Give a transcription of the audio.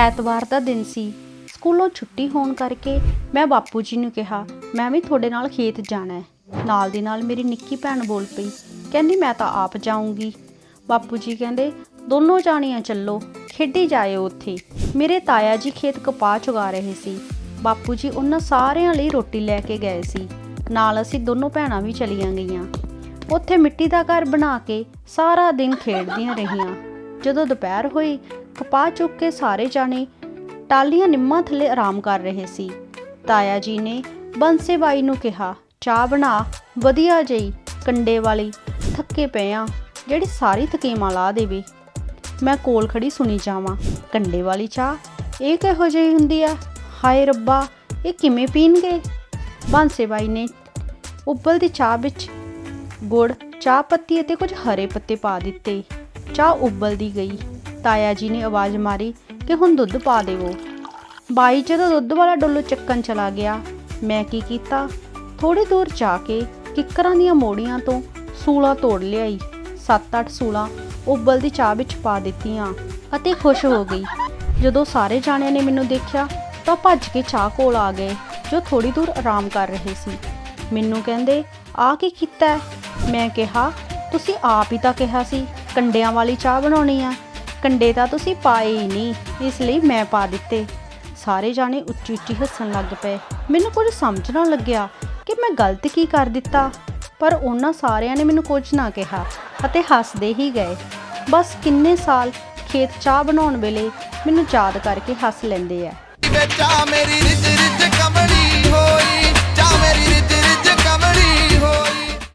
ਐਤਵਾਰ ਦਾ ਦਿਨ ਸੀ। ਸਕੂਲੋਂ ਛੁੱਟੀ ਹੋਣ ਕਰਕੇ ਮੈਂ ਬਾਪੂ ਜੀ ਨੂੰ ਕਿਹਾ, ਮੈਂ ਵੀ ਤੁਹਾਡੇ ਨਾਲ ਖੇਤ ਜਾਣਾ ਹੈ। ਨਾਲ ਦੀ ਨਾਲ ਮੇਰੀ ਨਿੱਕੀ ਭੈਣ ਬੋਲ ਪਈ, ਕਹਿੰਦੀ ਮੈਂ ਤਾਂ ਆਪ ਜਾਊਂਗੀ। ਬਾਪੂ ਜੀ ਕਹਿੰਦੇ, ਦੋਨੋਂ ਜਾਣੀਆਂ ਚੱਲੋ, ਖੇਡੀ ਜਾਇਓ ਉੱਥੇ। ਮੇਰੇ ਤਾਇਆ ਜੀ ਖੇਤ ਕਪਾਹ ਚੁਗਾ ਰਹੇ ਸੀ। ਬਾਪੂ ਜੀ ਉਹਨਾਂ ਸਾਰਿਆਂ ਲਈ ਰੋਟੀ ਲੈ ਕੇ ਗਏ ਸੀ। ਨਾਲ ਅਸੀਂ ਦੋਨੋਂ ਭੈਣਾਂ ਵੀ ਚਲੀਆਂ ਗਈਆਂ। ਉੱਥੇ ਮਿੱਟੀ ਦਾ ਘਰ ਬਣਾ ਕੇ ਸਾਰਾ ਦਿਨ ਖੇਡਦੀਆਂ ਰਹੀਆਂ। ਜਦੋਂ ਦੁਪਹਿਰ ਹੋਈ ਕਪਾਹ ਚੁੱਕ ਕੇ ਸਾਰੇ ਜਾਣੇ ਟਾਲੀਆਂ ਨਿੰਮਾਂ ਥੱਲੇ ਆਰਾਮ ਕਰ ਰਹੇ ਸੀ। ਤਾਇਆ ਜੀ ਨੇ ਬੰਸੇ ਬਾਈ ਨੂੰ ਕਿਹਾ, ਚਾਹ ਬਣਾ, ਵਧੀਆ ਜਈ, ਕੰਡੇ ਵਾਲੀ, ਥੱਕੇ ਪਏ ਆ, ਜਿਹੜੀ ਸਾਰੀ ਥਕੇਮਾਂ ਲਾ ਦੇਵੇ। ਮੈਂ ਕੋਲ ਖੜੀ ਸੁਣੀ ਜਾਵਾਂ, ਕੰਡੇ ਵਾਲੀ ਚਾਹ, ਇਹ ਕਿਹੋ ਜਿਹੀ ਹੁੰਦੀ ਆ? ਹਾਏ ਰੱਬਾ, ਇਹ ਕਿਵੇਂ ਪੀਣਗੇ? ਬਾਂਸੇ ਬਾਈ ਨੇ ਉੱਬਲਦੀ ਚਾਹ ਵਿੱਚ ਗੁੜ, ਚਾਹ ਪੱਤੀ ਅਤੇ ਕੁਝ ਹਰੇ ਪੱਤੇ ਪਾ ਦਿੱਤੇ। ਚਾਹ ਉਬਲਦੀ ਗਈ। ਤਾਇਆ ਜੀ ਨੇ ਆਵਾਜ਼ ਮਾਰੀ ਕਿ ਹੁਣ ਦੁੱਧ ਪਾ ਦੇਵੋ। ਬਾਈ ਜਦੋਂ ਦੁੱਧ ਵਾਲਾ ਡੋਲੋ ਚੱਕਣ ਚਲਾ ਗਿਆ, ਮੈਂ ਕੀ ਕੀਤਾ? ਥੋੜੀ ਦੂਰ ਜਾ ਕੇ ਕਿੱਕਰਾਂ ਦੀਆਂ ਮੋੜੀਆਂ ਤੋਂ ਸੂਲਾ ਤੋੜ ਲਿਆਈ। 7-8 ਸੂਲਾ ਉਬਲਦੀ ਚਾਹ ਵਿੱਚ ਪਾ ਦਿੱਤੀਆਂ ਅਤੇ ਖੁਸ਼ ਹੋ ਗਈ। ਜਦੋਂ ਸਾਰੇ ਜਾਣਿਆਂ ਨੇ ਮੈਨੂੰ ਦੇਖਿਆ ਤਾਂ ਭੱਜ ਕੇ ਚਾਹ ਕੋਲ ਆ ਗਏ, ਜੋ ਥੋੜੀ ਦੂਰ ਆਰਾਮ ਕਰ ਰਹੇ ਸੀ। ਮੈਨੂੰ ਕਹਿੰਦੇ ਆ ਕੀ ਕੀਤਾ ਮੈਂ ਕਿਹਾ, ਤੁਸੀਂ ਆਪ ਹੀ ਤਾਂ ਕਿਹਾ ਸੀ, ਕੰਡਿਆਂ ਵਾਲੀ ਚਾਹ ਬਣਾਉਣੀ ਆ। ਕੰਡੇ ਤਾਂ ਤੁਸੀਂ ਪਾਏ ਹੀ ਨਹੀਂ, ਇਸ ਲਈ ਮੈਂ ਪਾ ਦਿੱਤੇ। ਸਾਰੇ ਜਾਣੇ ਉੱਚੀ ਉੱਚੀ ਹੱਸਣ ਲੱਗ ਪਏ। ਮੈਨੂੰ ਕੁਝ ਸਮਝ ਨਾ ਲੱਗਿਆ ਕਿ ਮੈਂ ਗਲਤ ਕੀ ਕਰ ਦਿੱਤਾ, ਪਰ ਉਹਨਾਂ ਸਾਰਿਆਂ ਨੇ ਮੈਨੂੰ ਕੁਝ ਨਾ ਕਿਹਾ ਅਤੇ ਹੱਸਦੇ ਹੀ ਗਏ। ਬਸ ਕਿੰਨੇ ਸਾਲ ਖੇਤ ਚਾਹ ਬਣਾਉਣ ਵੇਲੇ ਮੈਨੂੰ ਯਾਦ ਕਰਕੇ ਹੱਸ ਲੈਂਦੇ ਆ। ਵਿੱਚ ਮੇਰੀ ਰਿਜ ਰਿਜ ਕਮਲੀ ਹੋਈ